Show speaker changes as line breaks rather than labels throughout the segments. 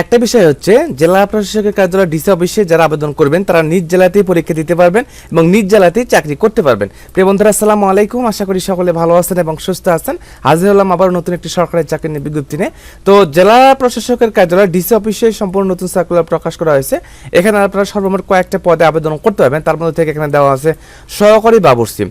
একটা বিষয় হচ্ছে, জেলা প্রশাসকের কার্যালয় ডিসি অফিসে যারা আবেদন করবেন, তারা নিজ জেলাতেই পরীক্ষা দিতে পারবেন এবং নিজ জেলাতেই চাকরি করতে পারবেন। প্রিয় বন্ধুরা, আসসালামু আলাইকুম। আশা করি সকলে ভালো আছেন এবং সুস্থ আছেন। হাজির হলাম আবার নতুন একটি সরকারি চাকরি নিয়ে বিজ্ঞপ্তি নিয়ে। তো জেলা প্রশাসকের কার্যালয় ডিসি অফিসে সম্পূর্ণ নতুন সার্কুলার প্রকাশ করা হয়েছে। এখানে আপনারা সর্বমোট কয়েকটা পদে আবেদন করতে পারবেন। তার মধ্যে থেকে এখানে দেওয়া আছে সহকারী বাবুর্চি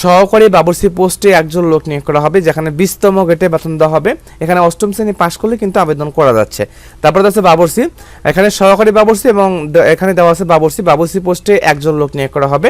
সহকারী বাবুর্চি পোস্টে একজন লোক নিয়োগ করা হবে, যেখানে বিশতম গেটে বেতন দেওয়া হবে। এখানে অষ্টম শ্রেণি পাশ করলে কিন্তু আবেদন করা যাচ্ছে। তারপরে আছে বাবুর্চি এখানে সহকারী বাবুর্চি এবং এখানে দেওয়া আছে বাবরসি বাবুর্চি পোস্টে একজন লোক নিয়োগ করা হবে।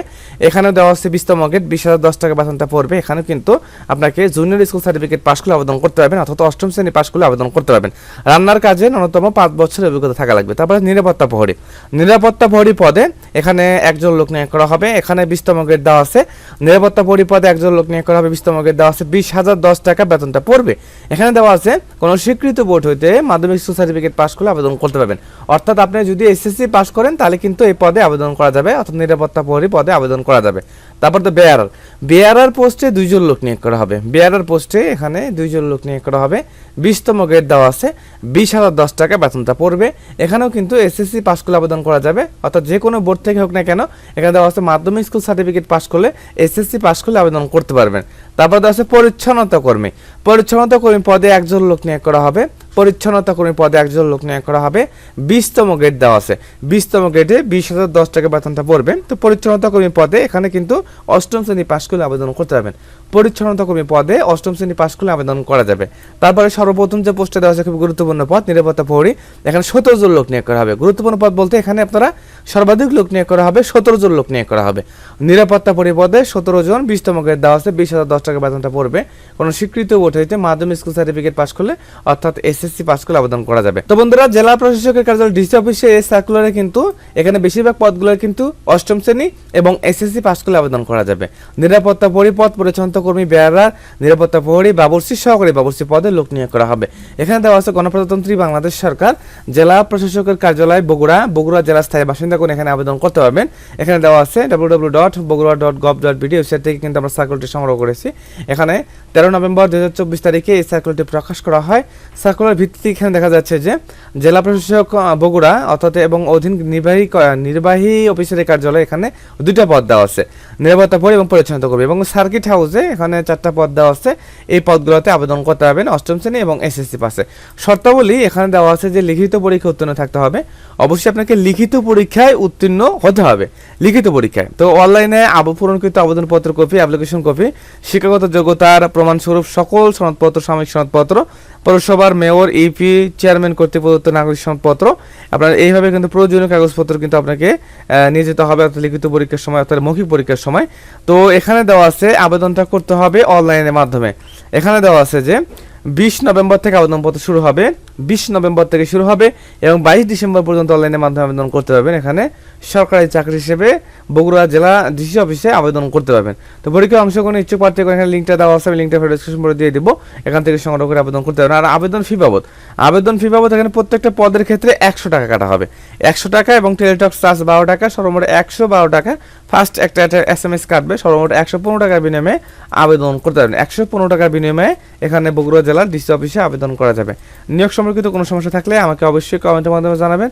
এখানেও দেওয়া আছে বিশতম গেট বিশ হাজার দশ টাকা বেতনটা পড়বে। এখানেও কিন্তু আপনাকে জুনিয়র স্কুল সার্টিফিকেট পাশ করলে আবেদন করতে পারবেন অথবা অষ্টম শ্রেণি পাশ করলে আবেদন করতে পারবেন। রান্নার কাজে ন্যূনতম পাঁচ বছরের অভিজ্ঞতা থাকা লাগবে। তারপরে নিরাপত্তা প্রহরী। নিরাপত্তা প্রহরী পদে এখানে একজন লোক নিয়োগ করা হবে। এখানে বিশতম গেট দেওয়া আছে। নিরাপত্তা প্রহরী পদে একজন লোক নিয়োগ করা হবে। বিশতম গেট দেওয়া আছে। বিশ হাজার দশ টাকা বেতনটা পড়বে। এখানে দেওয়া আছে, কোনো স্বীকৃত বোর্ড হইতে মাধ্যমিক স্কুল সার্টিফিকেট পাশ করলে আবেদন করতে পারবেন। অর্থাৎ আপনি যদি এসএসসি পাশ করেন, তাহলে কিন্তু এই পদে আবেদন করা যাবে, অর্থাৎ নিরাপত্তা প্রহরী পদে আবেদন করা যাবে। তারপর তো বেয়ারার বেয়ারার পোস্টে দুইজন লোক নিয়োগ করা হবে। বেয়ারার পোস্টে এখানে দুইজন লোক নিয়োগ করা হবে। বিশতম গেট দেওয়া আছে। বিশ হাজার দশ টাকা বেতনটা পড়বে। এখানেও কিন্তু এসএসসি পাশ করলে আবেদন করা যাবে। অর্থাৎ যে কোনো বোর্ড থেকে হোক না কেন, এখানে দেওয়া আছে মাধ্যমিক স্কুল সার্টিফিকেট পাশ করলে এসএসসি পাশ করলে আবেদন করতে পারবেন। তারপর দেওয়া আছে পরিচ্ছন্নতা কর্মী। পরিচ্ছন্নতা কর্মী পদে একজন লোক নিয়োগ করা হবে। পরিচ্ছন্নতা কর্মী পদে একজন লোক নিয়োগ করা হবে। বিশতম গ্রেড দেওয়া আছে। বিশতম গ্রেডে বিশ হাজার দশ টাকা বেতনটা পড়বে তো পরিচ্ছন্নতা কর্মী পদে এখানে কিন্তু অষ্টম শ্রেণি পাশ করলে আবেদন করতে পারবেন। পরিচ্ছন্নতা কর্মী পদে অষ্টম শ্রেণি পাশ করলে আবেদন করা যাবে। তারপরে সর্বপ্রথম যে পোস্টে দেওয়া আছে খুব গুরুত্বপূর্ণ পদ, নিরাপত্তা প্রহরী এখানে সতেরো জন লোক নিয়োগ করা হবে। গুরুত্বপূর্ণ পদ বলতে এখানে আপনারা সর্বাধিক লোক নিয়োগ করা হবে, সতেরো জন লোক নিয়োগ করা হবে। নিরাপত্তা পরিপদে সতেরো জন, বিশতম গেট দেওয়া আছে, বিশ হাজার দশ টাকা বেতনটা পড়বে। কোনো স্বীকৃত বোর্ড হইতে মাধ্যমিক স্কুল সার্টিফিকেট পাশ করলে অর্থাৎ এসএসসি পাশ করলে আবেদন করা যাবে। তো বন্ধুরা, জেলা প্রশাসকের কার্যালয় ডিসি অফিসে এই সার্কুলারে কিন্তু এখানে বেশিরভাগ পদগুলো কিন্তু অষ্টম শ্রেণি এবং এসএসসি পাশ করলে আবেদন করা যাবে। নিরাপত্তা পরিপদ পরিচ্ছন্নতা কর্মী বেয়ারা নিরাপত্তা প্রহরী বাবুর্চি সহকারী বাবুর্চি পদে লোক নিয়োগ করা হবে। এখানে দেওয়া আছে গণপ্রজাতন্ত্রী বাংলাদেশ সরকার, জেলা প্রশাসকের কার্যালয় বগুড়া বগুড়া জেলা স্থায়ী বাসিন্দা কোন এখানে আবেদন করতে পারবেন। এখানে দেওয়া আছে W W dot Bogura dot gov dot BD website থেকে কিন্তু আমরা সার্কুলারটি সংগ্রহ করেছি। এখানে তেরো নভেম্বর দু হাজার চব্বিশ তারিখে এই সার্কুলারটি প্রকাশ করা হয়। সার্কুলার ভিত্তিতে এখানে দেখা যাচ্ছে যে জেলা প্রশাসক বগুড়া অর্থাৎ এবং অধীন নির্বাহী নির্বাহী অফিসারের কার্যালয় এখানে দুইটা পদ দেওয়া আছে। নিরাপত্তা পরি এবং পরিচ্ছন্নতা করবে এবং সার্কিট হাউসে এখানে চারটা পদ দেওয়া আছে। এই পদগুলোতে আবেদন করতে পারবেন অষ্টম শ্রেণি এবং এসএসসি পাশে। শর্তাবলী এখানে দেওয়া আছে যে লিখিত পরীক্ষা উত্তীর্ণ থাকতে হবে। অবশ্যই আপনাকে লিখিত পরীক্ষায় উত্তীর্ণ হতে হবে। লিখিত পরীক্ষায়। তো অনলাইনে আবপূরণকৃত আবেদনপত্র কপি, অ্যাপ্লিকেশন কপি, শিক্ষাগত যোগ্যতার প্রমাণস্বরূপ সকল সনদপত্র, সাময়িক সনদপত্র পৌরসভার মেয়র ইপি চেয়ারম্যান কর্তৃক প্রদত্ত নাগরিক সম্পত্র। আপনার এইভাবে কিন্তু প্রয়োজনীয় কাগজপত্র কিন্তু আপনাকে নিয়ে যেতে হবে অর্থাৎ লিখিত পরীক্ষার সময় অর্থাৎ মৌখিক পরীক্ষার সময়। তো এখানে দেওয়া আছে, আবেদনটা করতে হবে অনলাইনের মাধ্যমে। এখানে দেওয়া আছে যে, বিশ নভেম্বর থেকে আবেদনপত্র শুরু হবে। বিশ নভেম্বর থেকে শুরু হবে এবং বাইশ ডিসেম্বর পর্যন্ত অনলাইনের মাধ্যমে আবেদন করতে পারবেন। এখানে সরকারি চাকরি হিসেবে বগুড়া জেলা ডিসি অফিসে আবেদন করতে পারবেন। তো পরীক্ষায় অংশগ্রহণ ইচ্ছুক প্রার্থী এখানে লিঙ্কটা দেওয়া আছে, আমি লিঙ্কটা ডিসক্রিপশন করে দিয়ে দিব। এখান থেকে সংগ্রহ করে আবেদন করতে পারবেন। আর আবেদন ফি বাবদ, আবেদন ফি বাবদ এখানে প্রত্যেকটা পদের ক্ষেত্রে একশো টাকা কাটা হবে। একশো টাকা এবং টেলিটক চার্জ বারো টাকা, সর্বমোট একশো বারো টাকা। ফার্স্ট একটা একটা এস এম এস কাটবে, সর্বমোট একশো পনেরো টাকার বিনিময়ে আবেদন করতে পারবেন। একশো পনেরো টাকার বিনিময়ে এখানে বগুড়া জেলার ডিসি অফিসে আবেদন করা যাবে। নিয়োগ সম্পর্কিত কোনো সমস্যা থাকলে আমাকে অবশ্যই কমেন্টের মাধ্যমে জানাবেন।